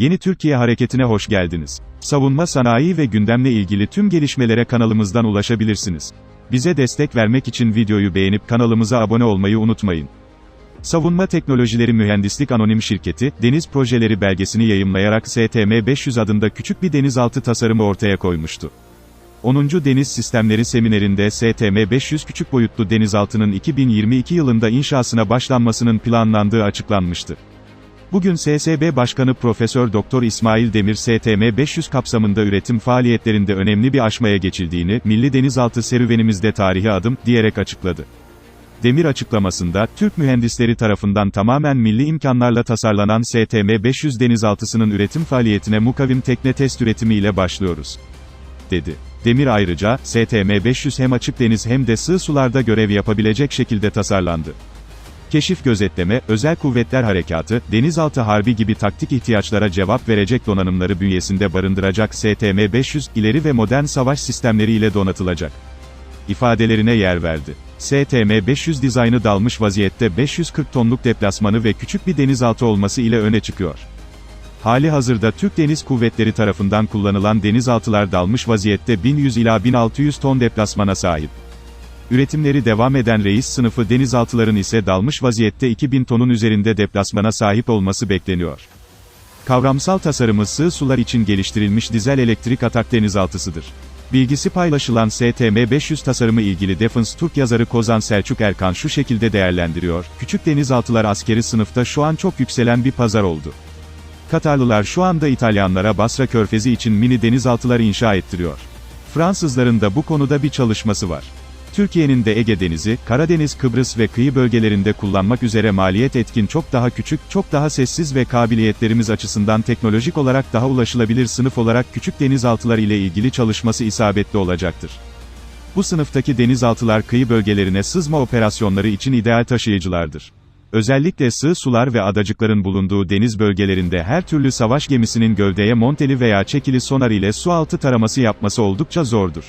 Yeni Türkiye hareketine hoş geldiniz. Savunma sanayi ve gündemle ilgili tüm gelişmelere kanalımızdan ulaşabilirsiniz. Bize destek vermek için videoyu beğenip kanalımıza abone olmayı unutmayın. Savunma Teknolojileri Mühendislik Anonim Şirketi, deniz projeleri belgesini yayımlayarak STM-500 adında küçük bir denizaltı tasarımı ortaya koymuştu. 10. Deniz Sistemleri Seminerinde STM-500 küçük boyutlu denizaltının 2022 yılında inşasına başlanmasının planlandığı açıklanmıştı. Bugün SSB Başkanı Profesör Doktor İsmail Demir STM 500 kapsamında üretim faaliyetlerinde önemli bir aşmaya geçildiğini, Milli Denizaltı serüvenimizde tarihi adım diyerek açıkladı. Demir açıklamasında, Türk mühendisleri tarafından tamamen milli imkanlarla tasarlanan STM 500 denizaltısının üretim faaliyetine mukavim tekne test üretimi ile başlıyoruz. dedi. Demir ayrıca, STM 500 hem açık deniz hem de sığ sularda görev yapabilecek şekilde tasarlandı. Keşif gözetleme, özel kuvvetler harekatı, denizaltı harbi gibi taktik ihtiyaçlara cevap verecek donanımları bünyesinde barındıracak STM-500, ileri ve modern savaş sistemleri ile donatılacak. ifadelerine yer verdi. STM-500 dizaynı dalmış vaziyette 540 tonluk deplasmanı ve küçük bir denizaltı olması ile öne çıkıyor. Hali hazırda Türk Deniz Kuvvetleri tarafından kullanılan denizaltılar dalmış vaziyette 1100 ila 1600 ton deplasmana sahip. Üretimleri devam eden reis sınıfı denizaltıların ise dalmış vaziyette 2000 tonun üzerinde deplasmana sahip olması bekleniyor. Kavramsal tasarımı sığ sular için geliştirilmiş dizel elektrik atak denizaltısıdır. Bilgisi paylaşılan STM-500 tasarımı ilgili Defense Türk yazarı Kozan Selçuk Erkan şu şekilde değerlendiriyor, küçük denizaltılar askeri sınıfta şu an çok yükselen bir pazar oldu. Katarlılar şu anda İtalyanlara Basra Körfezi için mini denizaltılar inşa ettiriyor. Fransızların da bu konuda bir çalışması var. Türkiye'nin de Ege Denizi, Karadeniz, Kıbrıs ve kıyı bölgelerinde kullanmak üzere maliyet etkin çok daha küçük, çok daha sessiz ve kabiliyetlerimiz açısından teknolojik olarak daha ulaşılabilir sınıf olarak küçük denizaltılar ile ilgili çalışması isabetli olacaktır. Bu sınıftaki denizaltılar kıyı bölgelerine sızma operasyonları için ideal taşıyıcılardır. Özellikle sığ sular ve adacıkların bulunduğu deniz bölgelerinde her türlü savaş gemisinin gövdeye monteli veya çekili sonar ile su altı taraması yapması oldukça zordur.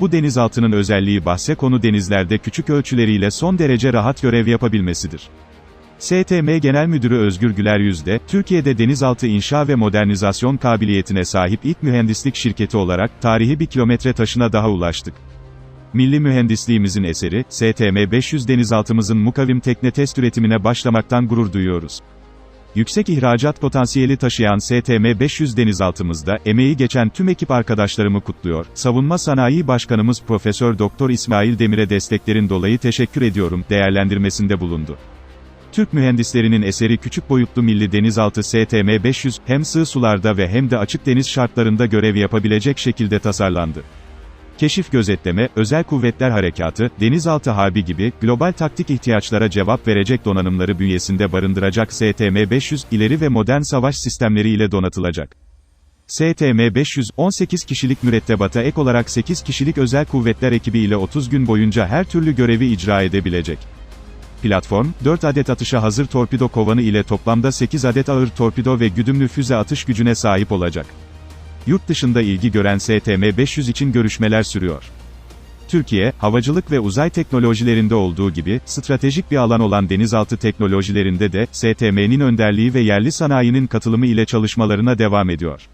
Bu denizaltının özelliği bahse konu denizlerde küçük ölçüleriyle son derece rahat görev yapabilmesidir. STM Genel Müdürü Özgür Güler Yüzde, Türkiye'de denizaltı inşa ve modernizasyon kabiliyetine sahip ilk mühendislik şirketi olarak, tarihi bir kilometre taşına daha ulaştık. Milli mühendisliğimizin eseri, STM 500 denizaltımızın mukavim tekne test üretimine başlamaktan gurur duyuyoruz. Yüksek ihracat potansiyeli taşıyan STM 500 denizaltımızda emeği geçen tüm ekip arkadaşlarımı kutluyor. Savunma Sanayi Başkanımız Profesör Doktor İsmail Demir'e desteklerin dolayı teşekkür ediyorum değerlendirmesinde bulundu. Türk mühendislerinin eseri küçük boyutlu milli denizaltı STM 500 hem sığ sularda ve hem de açık deniz şartlarında görev yapabilecek şekilde tasarlandı. Keşif gözetleme, özel kuvvetler harekatı, denizaltı harbi gibi, global taktik ihtiyaçlara cevap verecek donanımları bünyesinde barındıracak STM-500, ileri ve modern savaş sistemleri ile donatılacak. STM-500, 18 kişilik mürettebata ek olarak 8 kişilik özel kuvvetler ekibi ile 30 gün boyunca her türlü görevi icra edebilecek. Platform, 4 adet atışa hazır torpido kovanı ile toplamda 8 adet ağır torpido ve güdümlü füze atış gücüne sahip olacak. Yurt dışında ilgi gören STM-500 için görüşmeler sürüyor. Türkiye, havacılık ve uzay teknolojilerinde olduğu gibi, stratejik bir alan olan denizaltı teknolojilerinde de, STM'nin önderliği ve yerli sanayinin katılımı ile çalışmalarına devam ediyor.